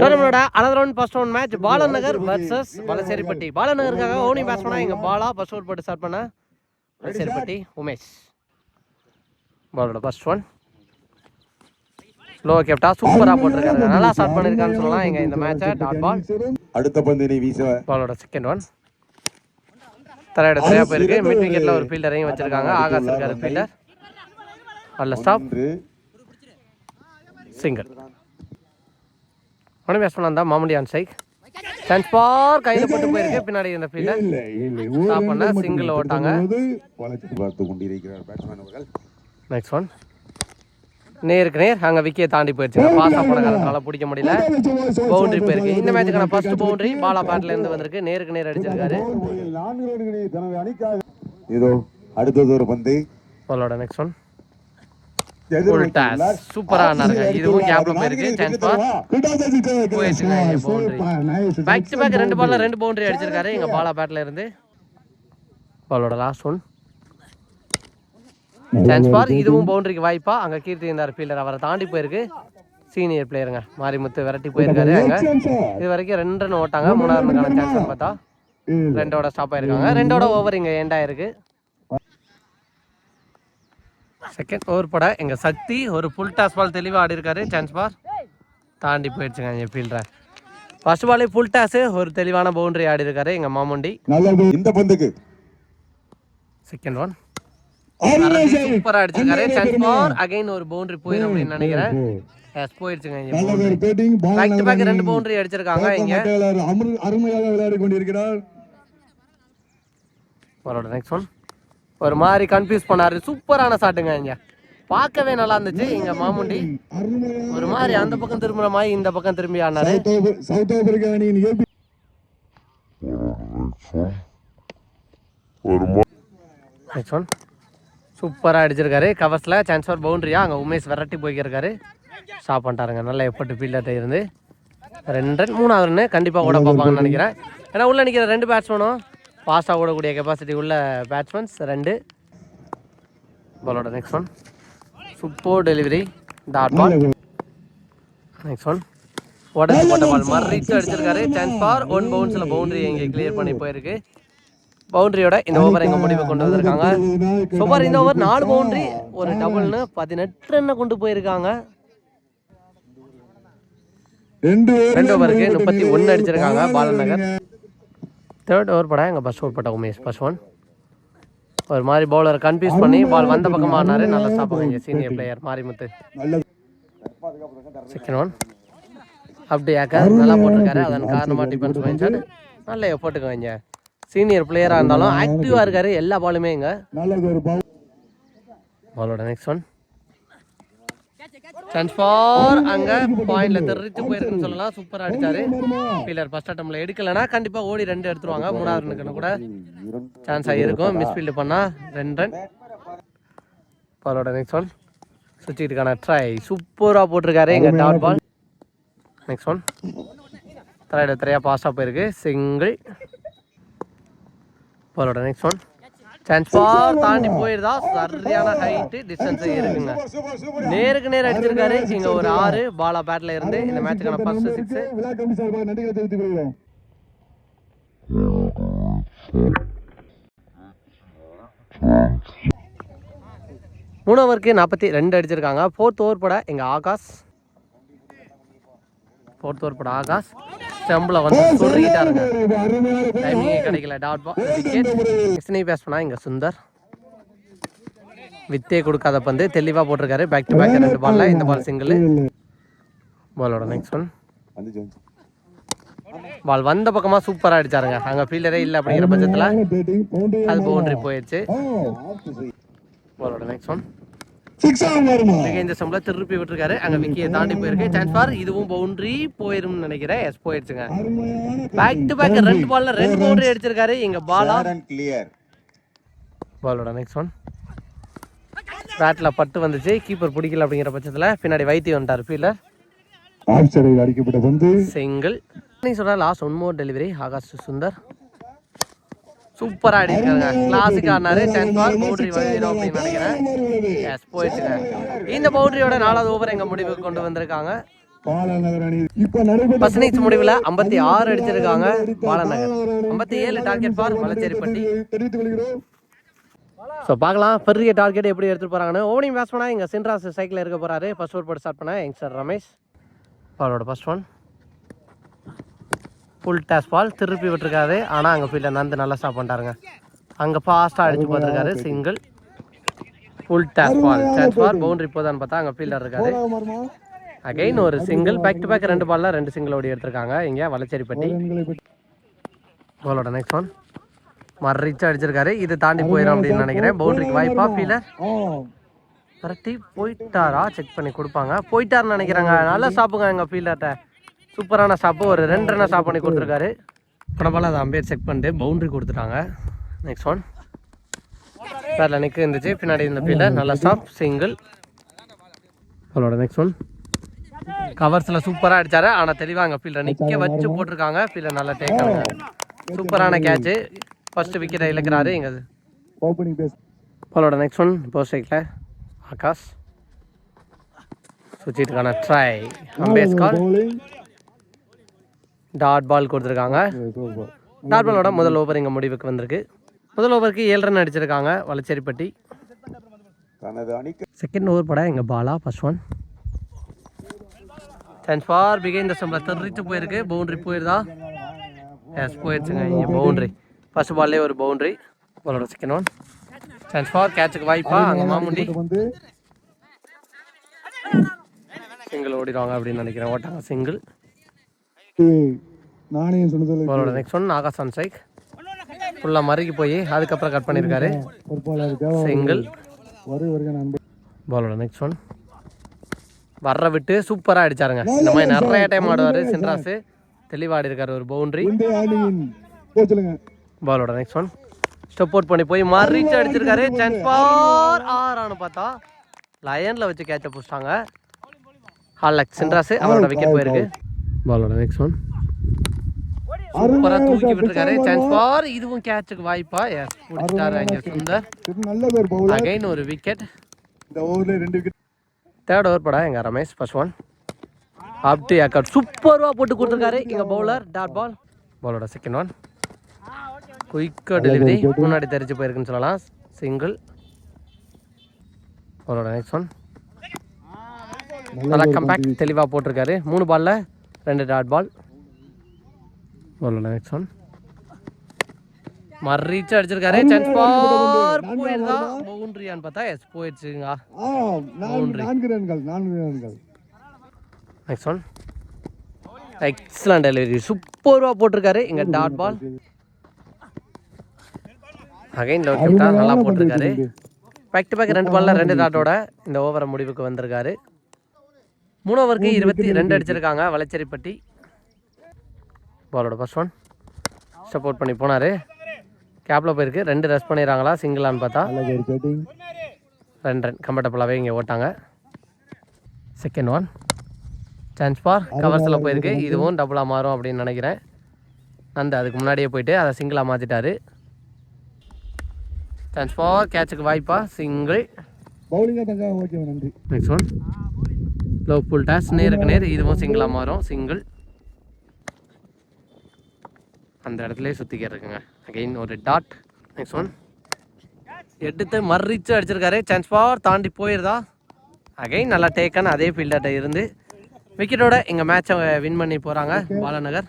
டோர்னமெண்டோட another one first one match Balanagar versus Valasaripatti. பாலநகருக்காக ஓனிங் பேட்ஸ்மேனா எங்க பாலா ஃபர்ஸ்ட் ஓவர் போட்டு ஸ்டார்ட் பண்ண. வலசேரிப்பட்டி உமேஷ். பாலோட ஃபர்ஸ்ட் ஒன் ஸ்லோ கேப்டா சூப்பரா போட்டிருக்காரு. நல்லா ஸ்டார்ட் பண்ணிருக்கான்னு சொல்லலாம். எங்க இந்த மேட்சை டாட் பால் அடுத்த பந்தினை வீச. பாலோட செகண்ட் ஒன் தரையோட சரியா போயிருக்கு. மிட் விக்கெட்ல ஒரு ஃபீல்டரையும் வச்சிருக்காங்க. ஆகாஷ் இருக்காரு ஃபீல்டர் அல்ல ஸ்டாப் ஒன்று. சிங்கிள் ஒன்று பேட்ஸ்மேன் வந்தா மாமடி ஆன் சைக் சான்ஸ் பார் கையில் போட்டு போயிருக்கு பின்னாடி இந்த ஃபீல்டர் பண்ண சிங்கிள் ஓட்டாங்க. வளர்ச்சி பார்த்து கொண்டிருக்கிறார் பேட்ஸ்மேன் அவர்கள். நெக்ஸ்ட் ஒன் நேருக்கு நேர் அங்கே விக்கியை தாண்டி போயிடுச்சு பாஸ் ஆஃப் பண்ண காரணத்தால பிடிக்க முடியல. பவுண்டரி போயிருக்கு. இந்த மேட்சுக்கான ஃபர்ஸ்ட் பவுண்டரி பாலா பேட்ல இருந்து வந்திருக்கு. நேருக்கு நேர் அடிச்சிருக்காரு. இதோ அடுத்தது ஒரு பந்து. பாலோட நெக்ஸ்ட் ஒன் ஃபுல் டாஸ் சூப்பரா ஆனாருங்க இதுவும் போயிருக்கு chance boundary back to back ரெண்டு பால்ல ரெண்டு பவுண்டரி அடிச்சிருக்காரு. எங்க பாலா பேட்ல இருந்து. பாலோட லாஸ்ட் ஒன் சான்ஸ் பார். இதுவும் பவுண்டரிக்கு வாய்ப்பா. அங்க கீர்த்தி இருந்தார் ஃபீல்டர் அவரை தாண்டி போயிருக்கு. சீனியர் பிளேயருங்க மாரிமுத்து விரட்டி போயிருக்காரு அங்க. இது வரைக்கும் ரெண்டு ரன் ஓட்டாங்க. மூணாவது சான்ஸ் பார்த்தா. ரெண்டோட ஸ்டாப் ஆயிருக்காங்க. ரெண்டோட ஓவர் இங்க எண்ட் ஆயிருக்கு. செகண்ட் ஓவர் பட. எங்க சக்தி ஒரு ஃபுல் டாஸ் பால் தெளிவாக ஆடி இருக்காரு சான்ஸ் பார் தாண்டி போயிடுச்சுங்க என் ஃபீல்டர் ஃபர்ஸ்ட் பாலே ஃபுல் டாஸ் ஒரு தெளிவான பவுண்டரி ஆடி இருக்காரு எங்க மாமுண்டி. இந்த பந்துக்கு. செகண்ட் ஒன் சூப்பரா அடிச்சிருக்காரு. சான்ஸ் பார் அகைன் ஒரு பவுண்டரி போயிடும் அப்படின்னு நினைக்கிறேன். எஸ் போயிடுச்சுங்க இங்க boundary. பேக் டு பேக் ரெண்டு பவுண்டரி அடிச்சிருக்காங்க இங்க. அருமையாக விளையாடி கொண்டிருக்கிறார். அவரோட நெக்ஸ்ட் ஒன் ஒரு மாதிரி கன்ஃபியூஸ் பண்ணாரு. சூப்பரான ஷாட்டுங்க இங்க. பார்க்கவே நல்லா இருந்துச்சு. இங்க மாமுண்டி. ஒரு மாதிரி அந்த பக்கம் திரும்புற மாதிரி இந்த பக்கம் திரும்பி ஆனாரு. சவுத் ஆப்பிரிக்கா அணியின் சூப்பராக அடிச்சிருக்காரு. கவர்ஸில் சான்ஸ் ஃபார் பவுண்டரியா அங்கே உமேஷ் விரட்டி போய்க்கிருக்காரு. ஸ்டாப் பண்ணிட்டாருங்க. நல்ல எஃபர்ட் ஃபீல்டர்கிட்ட இருந்து ரெண்டு ரன் மூணாவது ரன் கண்டிப்பாக ஓட பார்ப்பாங்கன்னு நினைக்கிறேன். ஏன்னா உள்ள நிற்கிற ரெண்டு பேட்ஸ்மேனும் ஃபாஸ்ட்டாக ஓடக்கூடிய கெப்பாசிட்டி உள்ள பேட்ஸ்மேன்ஸ் ரெண்டு. பாலோட next one super delivery dot ball next one உடச்சு போட்ட பால் மறித்து அடிச்சிருக்காரு. சான்ஸ் ஃபார் ஒன் பவுன்ஸில் பவுண்டரி இங்கே கிளியர் பண்ணி போயிருக்கு. பவுண்டரியோட இந்த ஓவர் எங்க முடிவு கொண்டு வந்திருக்காங்க. சூப்பர் இந்த ஓவர் நாலு பவுண்டரி ஒரு டபுள்னு பதினெட்டு ரன்னை கொண்டு போயிருக்காங்க. ரெண்டு ஓவருக்கு முப்பத்தி ஒன்று அடிச்சிருக்காங்க. பாலநகர் தேர்ட் ஓவர் பட எங்கள் பஸ் ஓவர் பட்ட உமேஷ். பஸ் ஒன் ஒரு மாதிரி பவுலர் கன்ஃபியூஸ் பண்ணி பால் வந்த பக்கமாக ஆனாரு நல்லா ஸ்டாப் பண்ணுங்க senior player Marimuthu. Second one அப்படியாக்க நல்லா போட்டிருக்காரு. அதன் காரணமாக டிஃபென்ஸ் மைண்ட் நல்ல எஃபர்ட்டுக்கு வைங்க. சீனியர் பிளேயராக இருந்தாலும் ஆக்டிவாக இருக்காரு. எல்லா பாலுமே இங்கே. பாலோட நெக்ஸ்ட் ஒன் சான்ஸ் ஃபார் அங்க பாயிண்ட்ல தெரிச்சு போயிருக்குன்னு சொல்லலாம். சூப்பரா அடிச்சாரு. ஃபீல்டர் ஃபர்ஸ்ட் அட்டம்ல எடுக்கலனா கண்டிப்பா ஓடி ரெண்டு எடுத்துருவாங்க. மூணாவது ரன்னுக்கு கூட சான்ஸ் ஆகியிருக்கும் மிஸ் ஃபீல்டு பண்ணா ரெண்டு ரன் பாலோட நெக்ஸ்ட் ஒன் சுவிட்சுக்கான ட்ரை சூப்பரா போட்டிருக்காரு எங்க டாட் பால் நெக்ஸ்ட் ஒன் திரையிட திரையாக பாஸாக போயிருக்கு. சிங்கிள் பாலோட நெக்ஸ்ட் ஒன் சான்ஸ் ஃபார் தாண்டி போயிருதா சரியான ஹைட்டு டிஸ்டன்ஸ் இருக்குங்க நேருக்கு நேர் அடிச்சிருக்காரு. இங்க ஒரு ஆறு பாலா பேட்ல இருந்து இந்த மேட்சுக்கான ஃபர்ஸ்ட் சிக்ஸ் மூணு ஓவருக்கு நாற்பத்தி ரெண்டு அடிச்சிருக்காங்க. ஃபோர்த் ஓவர் பட எங்க ஆகாஷ் ஃபோர்த் ஓவர் பட ஆகாஷ் ஸ்டம்பில் வந்து சொல்லிக்கிட்டாருங்க அருமையான டைமிங் கிடைக்கல dot ball wicket next pace பண்ணா இங்க சுந்தர். வித்தே கொடுக்காத பந்து தெளிவா போட்டிருக்காரு. பேக் டு பேக் ரெண்டு பால்ல இந்த பால் சிங்கிள் பாலோட நெக்ஸ்ட் ஒன். பால் வந்த பக்கமா சூப்பரா அடிச்சாருங்க. அங்க ஃபீல்டரே இல்ல அப்படிங்கிற பட்சத்துல அது பவுண்டரி போயிடுச்சு பாலோட நெக்ஸ்ட் ஒன் ஆகும் வருமா? இந்த சம்பளம் திருப்பி விட்டுருக்காரு. அங்க விக்கியை தாண்டி போயிருக்கு. சான்ஸ் ஃபார் இதுவும் பவுண்டரி போயிரும்னு நினைக்கிறேன். எஸ் போயிடுச்சுங்க. அருமையான பேக் டு பேக் ரெண்டு பால்ல ரெண்டு பவுண்டரி அடிச்சிருக்காரு. இங்க பாலா கிளியர் பாலோட நெக்ஸ்ட் ஒன் பேட்டில் பட்டு வந்துச்சு. கீப்பர் பிடிக்கல அப்படிங்கிற பட்சத்தில் பின்னாடி வைத்தி வந்துட்டார். ஃபீல்டர் ஆஃப் சைடில் அடிக்கப்பட்ட பந்து சிங்கிள் நீ சொல்ற last one more delivery Akash Sundar. சூப்பராக அடிக்கிறாங்க. கிளாசிக் ஆடினாரு சான்ஸ் பால் பவுண்டரி வாங்கிடும் அப்படின்னு நினைக்கிறேன். எஸ் போயிடுச்சுங்க இந்த பவுண்டரியோட நாலாவது ஓவர் எங்கள் முடிவுக்கு கொண்டு வந்திருக்காங்க? இன்னிங்ஸ் முடிவில் ஐம்பத்தி ஆறு அடிச்சிருக்காங்க பாலநகர். ஐம்பத்தி ஏழு டார்கெட் தெரிவித்துக் கொள்கிறோம். ஸோ பார்க்கலாம். பெரிய டார்கெட் எப்படி எடுத்துட்டு போறாங்கன்னு. ஓனிங் பேட்ஸ்மேனா இங்கே சின்ராஸ் சைக்கிள் இருக்க போறாரு. ஃபர்ஸ்ட் ஓவர் போட்டு ஸ்டார்ட் பண்ண யங்ஸ்டர் ரமேஷ். பாலோட first one full toss ball திருப்பி விட்டுருக்காரு. ஆனால் அங்கே ஃபீல்டில் நந்து நல்லா ஸ்டாப் பண்ணிட்டாருங்க. அங்கே ஃபாஸ்ட்டாக அடிச்சு பார்த்துருக்காரு. Single full toss ball chance ball boundary போதான்னு பார்த்தா அங்கே ஃபீல்டர் இருக்காரு. அகைன் ஒரு சிங்கிள் பேக் டு பேக் ரெண்டு பால்ல ரெண்டு சிங்கிள் ஓடி எடுத்திருக்காங்க. இங்கே வளச்சேரிப்பட்டி. பாலோட நெக்ஸ்ட் ஒன் மறிச்சு அடிச்சிருக்காரு. இது தாண்டி போயிடும் அப்படின்னு நினைக்கிறேன். பவுண்டரிக்கு வாய்ப்பா ஃபீலர் கரெக்டி போயிட்டாரா? செக் பண்ணி கொடுப்பாங்க. போயிட்டாருன்னு நினைக்கிறாங்க. நல்ல ஸ்டாப்புங்க எங்கள் ஃபீல்டர்கிட்ட சூப்பரான ஸ்டாப்பு ஒரு ரெண்டு ரன்னை ஸ்டாப் பண்ணி கொடுத்துருக்காரு. பரவாயில்ல அதை அம்பேர் செக் பண்ணிட்டு பவுண்டரி கொடுத்துட்டாங்க. நெக்ஸ்ட் ஒன் பேரில் நிற்க இருந்துச்சு பின்னாடி இந்த ஃபீல்டர் நல்ல ஸ்டாப் சிங்கிள் அவளோட நெக்ஸ்ட் ஒன் கவர்ஸில் சூப்பராக அடிச்சாரு. ஆனால் தெளிவாக அங்கே ஃபீல்டர் நிற்க வச்சு போட்டிருக்காங்க. ஃபீல்டர் நல்லா டேக் சூப்பரான கேட்ச்சு ஃபர்ஸ்ட் விக்கெட்டை இழக்கிறாரு எங்கள் ஓப்பனிங் பேஸ் பாலோட நெக்ஸ்ட் ஒன் போஸ்டில் Akash. சுச்சிட்டுக்கான try umpire's call bowling. Dot ball கொடுத்துருக்காங்க. டாட் பாலோட முதல் ஓவர் இங்கே முடிவுக்கு வந்திருக்கு. முதல் ஓவருக்கு ஏழு ரன் அடிச்சிருக்காங்க வளச்சேரிப்பட்டி. செகண்ட் ஓவர் பட எங்கள் Bala first one chance for பிகைன் த ஸ்டம்பில் தெரிச்சு போயிருக்கு பவுண்டரி போயிருதா? எஸ் போயிடுச்சுங்க இங்கே பவுண்டரி ஃபர்ஸ்ட் பால்லே ஒரு பவுண்டரி பாலோட செகண்ட் ஒன் சான்ஸ் ஃபார் கேட்சுக்கு வாய்ப்பா அங்கே மாமுண்டி. சிங்கிள் ஓடிடுவாங்க அப்படின்னு நினைக்கிறேன் ஓட்டாங்க சிங்கிள் நானே சொன்னதில் பாலோட நெக்ஸ்ட் ஒன் ஆகாஷ் ஆன் சைக் ஃபுல்லாக மறுக்கி போய் அதுக்கப்புறம் கட் பண்ணியிருக்காரு சிங்கிள் பாலோட நெக்ஸ்ட் ஒன் வர்ற விட்டு சூப்பராக அடிச்சாருங்க. இந்த மாதிரி நிறைய டைம் ஆடுவார் சின்ராஸ் தெளிவாடி இருக்காரு ஒரு பவுண்டரி பாலோட நெக்ஸ்ட் ஒன் ஸ்டெப் அவுட் பண்ணி போய் மறிச்சு அடிச்சிருக்காரு. சான்ஸ் ஃபார் ஆறானு பார்த்தா லயனில் வச்சு கேட்ச பிடிச்சிட்டாங்க. ஹாலக் சின்ராஸ் அவரோட விக்கெட் போயிருக்கு. பாலோட நெக்ஸ்ட் ஒன் சூப்பராக தூக்கி விட்டுருக்காரு. சான்ஸ் ஃபார் இதுவும் கேட்சுக்கு வாய்ப்பா. எஸ் சுந்தர். அகைன் ஒரு விக்கெட் இந்த ஓவர்ல ரெண்டு விக்கெட் தேர்ட் ஓவர் படா எங்க Ramesh first one up to acre சூப்பராக போட்டு கொடுத்துருக்காரு. இங்க பவுலர் டாட் பால் பாலோட செகண்ட் ஒன் குயிக்காக டெலிவரி முன்னாடி தெரிஞ்சு போயிருக்குன்னு சொல்லலாம். சிங்கிள் பாலோட நெக்ஸ்ட் ஒன் நல்லா கம்பேக்ட் தெளிவாக போட்டிருக்காரு. மூணு பால்ல ரெண்டு டாட் பால் பாலோட நெக்ஸ்ட் ஒன் மறிச்சு அடிச்சிருக்காரு. சான்ஸ் ஃபார் போயிருந்தா பவுண்டரியான்னு பார்த்தா எஸ் போயிடுச்சுங்க. ஆ நான்கு ரன்கள் நான்கு ரன்கள். நெக்ஸ்ட் ஒன் எக்ஸலண்ட் டெலிவரி சூப்பராக போட்டிருக்காரு. இங்கே டாட் பால் அகைன் லோ கிப்டா நல்லா போட்டிருக்காரு. பேக் டு பேக் ரெண்டு பால்ல ரெண்டு டாட்டோட இந்த ஓவரை முடிவுக்கு வந்திருக்காரு. மூணு ஓவருக்கு இருபத்தி ரெண்டு அடிச்சிருக்காங்க வளச்சேரிப்பட்டி பாலோட ஃபர்ஸ்ட் ஒன் சப்போர்ட் பண்ணி போனார். கேப்பில் போயிருக்கு. ரெண்டு ரெஸ்ட் பண்ணிடுறாங்களா சிங்கிளான்னு பார்த்தா. ரெண்டு ரன் கம்ஃபர்டபுளாகவே இங்கே ஓட்டாங்க. செகண்ட் ஒன் சான்ஸ் ஃபார் கவர்ஸில் போயிருக்கு. இதுவும் டபுளாக மாறும் அப்படின்னு நினைக்கிறேன். நந்து அதுக்கு முன்னாடியே போயிட்டு அதை சிங்கிளாக மாற்றிட்டாரு சான்ஸ் ஃபார் கேட்சுக்கு வாய்ப்பா சிங்கிள் நன்றி. Next one low full toss நேருக்கு நேர் இதுவும் சிங்கிளாக மாறும். சிங்கிள் அந்த இடத்துல சுற்றிக்க இருக்குங்க. அகைன் ஒரு டாட் நெக்ஸ்ட் ஒன் எடுத்து மறிச்சு அடிச்சிருக்காரு. சான்ஸ் ஃபார் தாண்டி போயிருதா? அகைன் நல்லா டேக்கன் அதே ஃபீல்டர்கிட்ட இருந்து. விக்கெட்டோட எங்கள் மேட்சை வின் பண்ணி போகிறாங்க பாலநகர்.